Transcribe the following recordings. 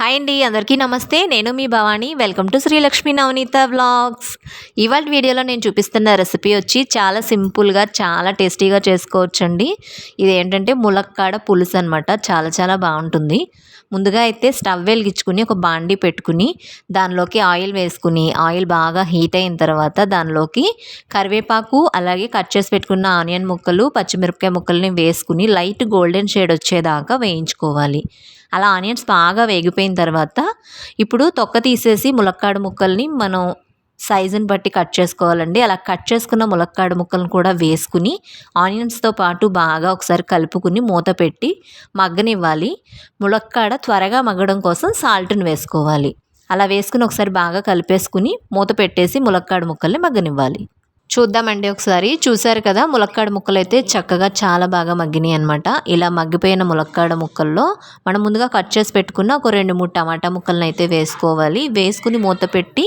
Hi అండి అందరికీ నమస్తే. నేను మీ Bhavani. Welcome to Srilakshmi Navaneetha vlogs ఇవాళ వీడియోలో నేను చూపిస్తున్న రెసిపీ వచ్చి చాలా సింపుల్గా చాలా టేస్టీగా చేసుకోవచ్చండి. ఇది ఏంటంటే ములక్కాడ పులుసు అనమాట చాలా చాలా బాగుంటుంది. ముందుగా అయితే స్టవ్ వెలిగించుకుని ఒక బాండి పెట్టుకుని దానిలోకి ఆయిల్ వేసుకుని ఆయిల్ బాగా హీట్ అయిన తర్వాత దానిలోకి కరివేపాకు అలాగే కట్ చేసి పెట్టుకున్న ఆనియన్ ముక్కలు పచ్చిమిరపకాయ ముక్కల్ని వేసుకుని లైట్ గోల్డెన్ షేడ్ వచ్చేదాకా వేయించుకోవాలి. అలా ఆనియన్స్ బాగా వేగిపోయిన తర్వాత ఇప్పుడు తొక్క తీసేసి ములక్కాడ ముక్కల్ని మనం సైజుని బట్టి కట్ చేసుకోవాలండి. అలా కట్ చేసుకున్న ములక్కాడ ముక్కలను కూడా వేసుకుని ఆనియన్స్తో పాటు బాగా ఒకసారి కలుపుకుని మూత పెట్టి మగ్గనివ్వాలి. ములక్కాడ త్వరగా మగ్గడం కోసం సాల్ట్ని వేసుకోవాలి. అలా వేసుకుని ఒకసారి బాగా కలిపేసుకుని మూత పెట్టేసి ములక్కాడ ముక్కల్ని మగ్గనివ్వాలి. చూద్దామండి ఒకసారి. చూసారు కదా ములక్కాడ ముక్కలు అయితే చక్కగా చాలా బాగా మగ్గినాయి అనమాట ఇలా మగ్గిపోయిన ములక్కాడ ముక్కల్లో మనం ముందుగా కట్ చేసి పెట్టుకున్న ఒక రెండు మూడు టమాటా ముక్కలను అయితే వేసుకోవాలి. వేసుకుని మూత పెట్టి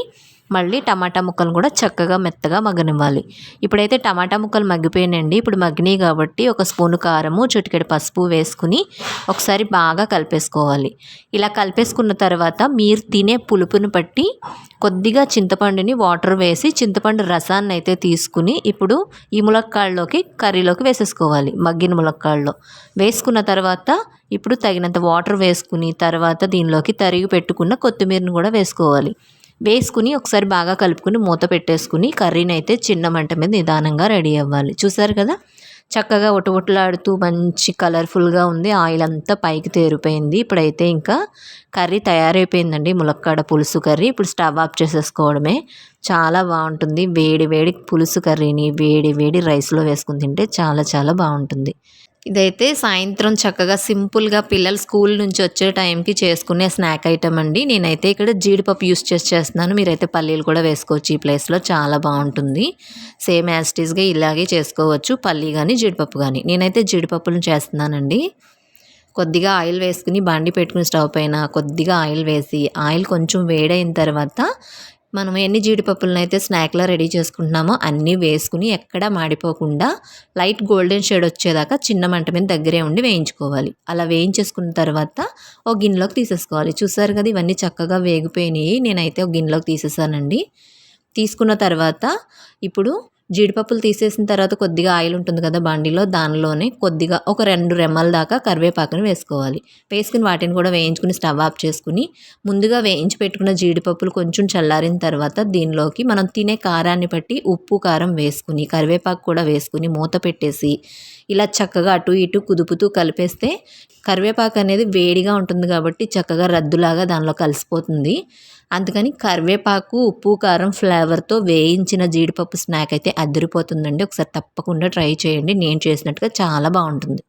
మళ్ళీ టమాటా ముక్కలను కూడా చక్కగా మెత్తగా మగ్గనివ్వాలి. ఇప్పుడైతే టమాటా ముక్కలు మగ్గిపోయినండి ఇప్పుడు మగ్గినాయి కాబట్టి ఒక స్పూను కారము చిటికెడు పసుపు వేసుకుని ఒకసారి బాగా కలిపేసుకోవాలి. ఇలా కలిపేసుకున్న తర్వాత మీరు తినే పులుపుని బట్టి కొద్దిగా చింతపండుని వాటర్ వేసి చింతపండు రసాన్ని అయితే తీసుకుని ఇప్పుడు ఈ ములక్కాళ్ళలోకి కర్రీలోకి వేసేసుకోవాలి. మగ్గిన ములక్కాళ్ళలో వేసుకున్న తర్వాత ఇప్పుడు తగినంత వాటర్ వేసుకుని తర్వాత దీనిలోకి తరిగి పెట్టుకున్న కొత్తిమీరని కూడా వేసుకోవాలి. వేసుకుని ఒకసారి బాగా కలుపుకుని మూత పెట్టేసుకుని కర్రీని అయితే చిన్న మంట మీద నిదానంగా రెడీ అవ్వాలి. చూసారు కదా? చక్కగా ఒటొటలాడుతూ మంచి కలర్ఫుల్గా ఉంది. ఆయిల్ అంతా పైకి తేరిపోయింది. ఇప్పుడైతే ఇంకా కర్రీ తయారైపోయిందండి. ములక్కాడ పులుసు కర్రీ. ఇప్పుడు స్టవ్ ఆఫ్ చేసేసుకోవడమే. చాలా బాగుంటుంది. వేడి వేడి పులుసు కర్రీని వేడి వేడి రైస్లో వేసుకుని తింటే చాలా చాలా బాగుంటుంది. ఇదైతే సాయంత్రం చక్కగా సింపుల్గా పిల్లలు స్కూల్ నుంచి వచ్చే టైంకి చేసుకునే స్నాక్ ఐటమ్ అండి. నేనైతే ఇక్కడ జీడిపప్పు యూస్ చేసి చేస్తున్నాను. మీరైతే పల్లీలు కూడా వేసుకోవచ్చు. ఈ ప్లేస్లో చాలా బాగుంటుంది. సేమ్ యాస్టీస్గా ఇలాగే చేసుకోవచ్చు. పల్లీ కానీ జీడిపప్పు కానీ నేనైతే జీడిపప్పులను చేస్తున్నానండి. కొద్దిగా ఆయిల్ వేసుకుని బండి పెట్టుకుని స్టవ్ పైన కొద్దిగా ఆయిల్ వేసి ఆయిల్ కొంచెం వేడైన తర్వాత మనం ఎన్ని జీడిపప్పులను అయితే స్నాక్లో రెడీ చేసుకుంటున్నామో అన్నీ వేసుకుని ఎక్కడా మాడిపోకుండా లైట్ గోల్డెన్ షేడ్ వచ్చేదాకా చిన్న మంట మీద దగ్గరే ఉండి వేయించుకోవాలి. అలా వేయించేసుకున్న తర్వాత ఒక గిన్నెలోకి తీసేసుకోవాలి. చూసారు కదా ఇవన్నీ చక్కగా వేగిపోయినాయి. నేనైతే ఒక గిన్నెలోకి తీసేసానండి. తీసుకున్న తర్వాత ఇప్పుడు జీడిపప్పులు తీసేసిన తర్వాత కొద్దిగా ఆయిల్ ఉంటుంది కదా బండిలో దానిలోనే కొద్దిగా ఒక రెండు రెమ్మల దాకా కరివేపాకుని వేసుకోవాలి. వేసుకుని వాటిని కూడా వేయించుకుని స్టవ్ ఆఫ్ చేసుకుని ముందుగా వేయించి పెట్టుకున్న జీడిపప్పులు కొంచెం చల్లారిన తర్వాత దీనిలోకి మనం తినే కారాన్ని బట్టి ఉప్పు కారం వేసుకుని కరివేపాకు కూడా వేసుకుని మూత పెట్టేసి ఇలా చక్కగా అటు ఇటు కుదుపుతూ కలిపేస్తే కరివేపాకు అనేది వేడిగా ఉంటుంది కాబట్టి చక్కగా రద్దులాగా దానిలో కలిసిపోతుంది. అందుకని కరివేపాకు ఉప్పు కారం ఫ్లేవర్తో వేయించిన జీడిపప్పు స్నాక్ అయితే అదిరిపోతుందండి. ఒకసారి తప్పకుండా ట్రై చేయండి. నేను చేసినట్టుగా చాలా బాగుంటుంది.